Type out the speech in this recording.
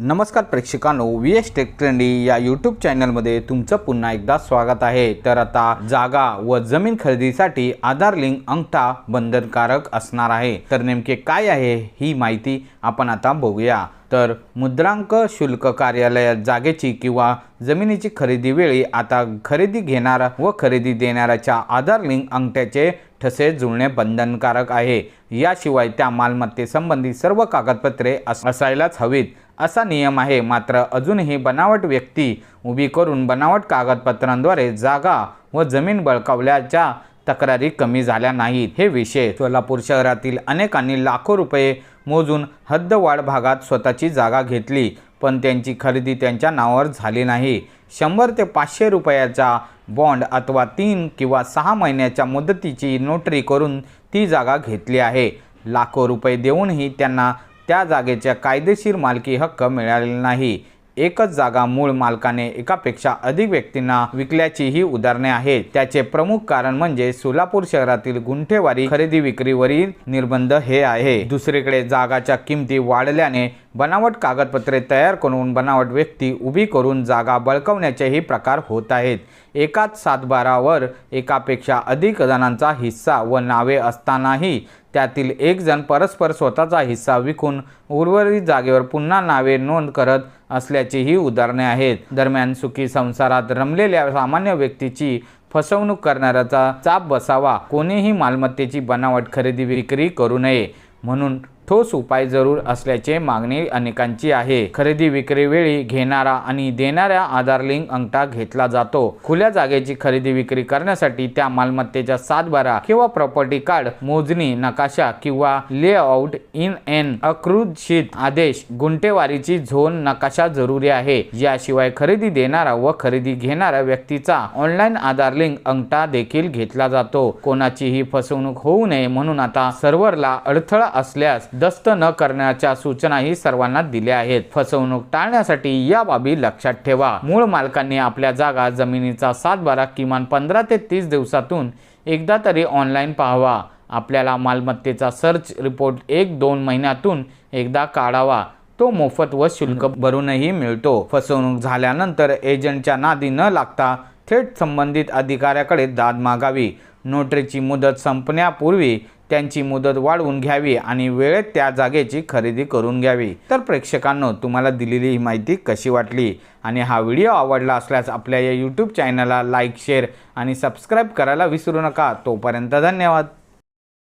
नमस्कार प्रेक्षकांनो V S tech trendy या यूट्यूब चॅनलमध्ये तुमचं पुन्हा एकदा स्वागत आहे. तर आता जागा व जमीन खरेदीसाठी आधार लिंक अंगठा बंधनकारक असणार आहे. तर नेमके काय आहे ही माहिती आपण आता बघूया. तर मुद्रांक शुल्क कार्यालयात जागेची किंवा जमिनीची खरेदी वेळी आता खरेदी घेणारा व खरेदी देणाऱ्याच्या आधार लिंक अंगठ्याचे ठसे जुळणे बंधनकारक आहे. याशिवाय त्या मालमत्तेसंबंधी सर्व कागदपत्रे असायलाच हवीत. असा नियम आहे. मात्र अजूनही बनावट व्यक्ती उभी करून बनावट कागदपत्रांद्वारे जागा व जमीन बळकावल्याच्या तक्रारी कमी झाल्या नाहीत. हे विषय सोलापूर शहरातील अनेकांनी लाखो रुपये मोजून हद्दवाढ भागात स्वतःची जागा घेतली पण त्यांची खरेदी त्यांच्या नावावर झाली नाही. शंभर ते पाचशे रुपयाचा बॉन्ड अथवा तीन किंवा सहा महिन्याच्या मुदतीची नोटरी करून ती जागा घेतली आहे. लाखो रुपये देऊनही त्यांना त्या जागेच्या कायदेशीर मालकी हक्क मिळालेला नाही. एकच जागा मूळ मालकाने एकापेक्षा अधिक व्यक्तींना विकल्याची ही उदाहरणे आहेत. त्याचे प्रमुख कारण म्हणजे सोलापूर शहरातील गुंठेवारी खरेदी विक्रीवरील निर्बंध हे आहे. दुसरीकडे जागाच्या किमती वाढल्याने बनावट कागदपत्रे तयार करून बनावट व्यक्ती उभी करून जागा बळकवण्याचेही प्रकार होत आहेत. एकाच सातबारावर एकापेक्षा अधिक जणांचा हिस्सा व नावे असतानाही त्यातील एक जण परस्पर स्वतःचा हिस्सा विकून उर्वरित जागेवर पुन्हा नावे नोंद करत असल्याचीही उदाहरणे आहेत. दरम्यान सुखी संसारात रमलेल्या सामान्य व्यक्तीची फसवणूक करणाऱ्याचा चाप बसावा. कोणीही मालमत्तेची बनावट खरेदी विक्री करू नये म्हणून ठोस उपाय जरूर असल्याचे मागणी अनेकांची आहे. खरेदी विक्री वेळी घेणारा आणि देणाऱ्या आधार लिंक अंगठा घेतला जातो. खुल्या जागेची खरेदी विक्री करण्यासाठी त्या मालमत्तेच्या सातबारा किंवा प्रॉपर्टी कार्ड मोजणी नकाशा किंवा लेआउट इन एन अक्रूज आदेश गुंठेवारीची झोन नकाशा जरुरी आहे. याशिवाय खरेदी देणारा व खरेदी घेणाऱ्या व्यक्तीचा ऑनलाईन आधार लिंक अंगठा देखील घेतला जातो. कोणाचीही फसवणूक होऊ नये म्हणून आता सर्व्हरला अडथळा असल्यास दस्त न करण्याच्या सूचनाही सर्वांना दिल्या आहेत. फसवणूक टाळण्यासाठी या बाबी लक्षात ठेवा. मूळ मालकांनी आपल्या जागा जमिनीचा सातबारा किमान पंधरा ते तीस दिवसातून एकदा तरी ऑनलाईन पाहावा. आपल्याला मालमत्तेचा सर्च रिपोर्ट एक दोन महिन्यातून एकदा काढावा. तो मोफत व शुल्क भरूनही मिळतो. फसवणूक झाल्यानंतर एजंटच्या नादी न लागता थेट संबंधित अधिकाऱ्याकडे दाद मागावी. नोटरीची मुदत संपण्यापूर्वी त्यांची मुदत वाढवून घ्यावी आणि वेळेत त्या जागेची खरेदी करून घ्यावी. तर प्रेक्षकांनो तुम्हाला दिलेली ही माहिती कशी वाटली आणि हा व्हिडिओ आवडला असल्यास आपल्या या यूट्यूब चॅनलला लाईक शेअर आणि सबस्क्राईब करायला विसरू नका. तोपर्यंत धन्यवाद.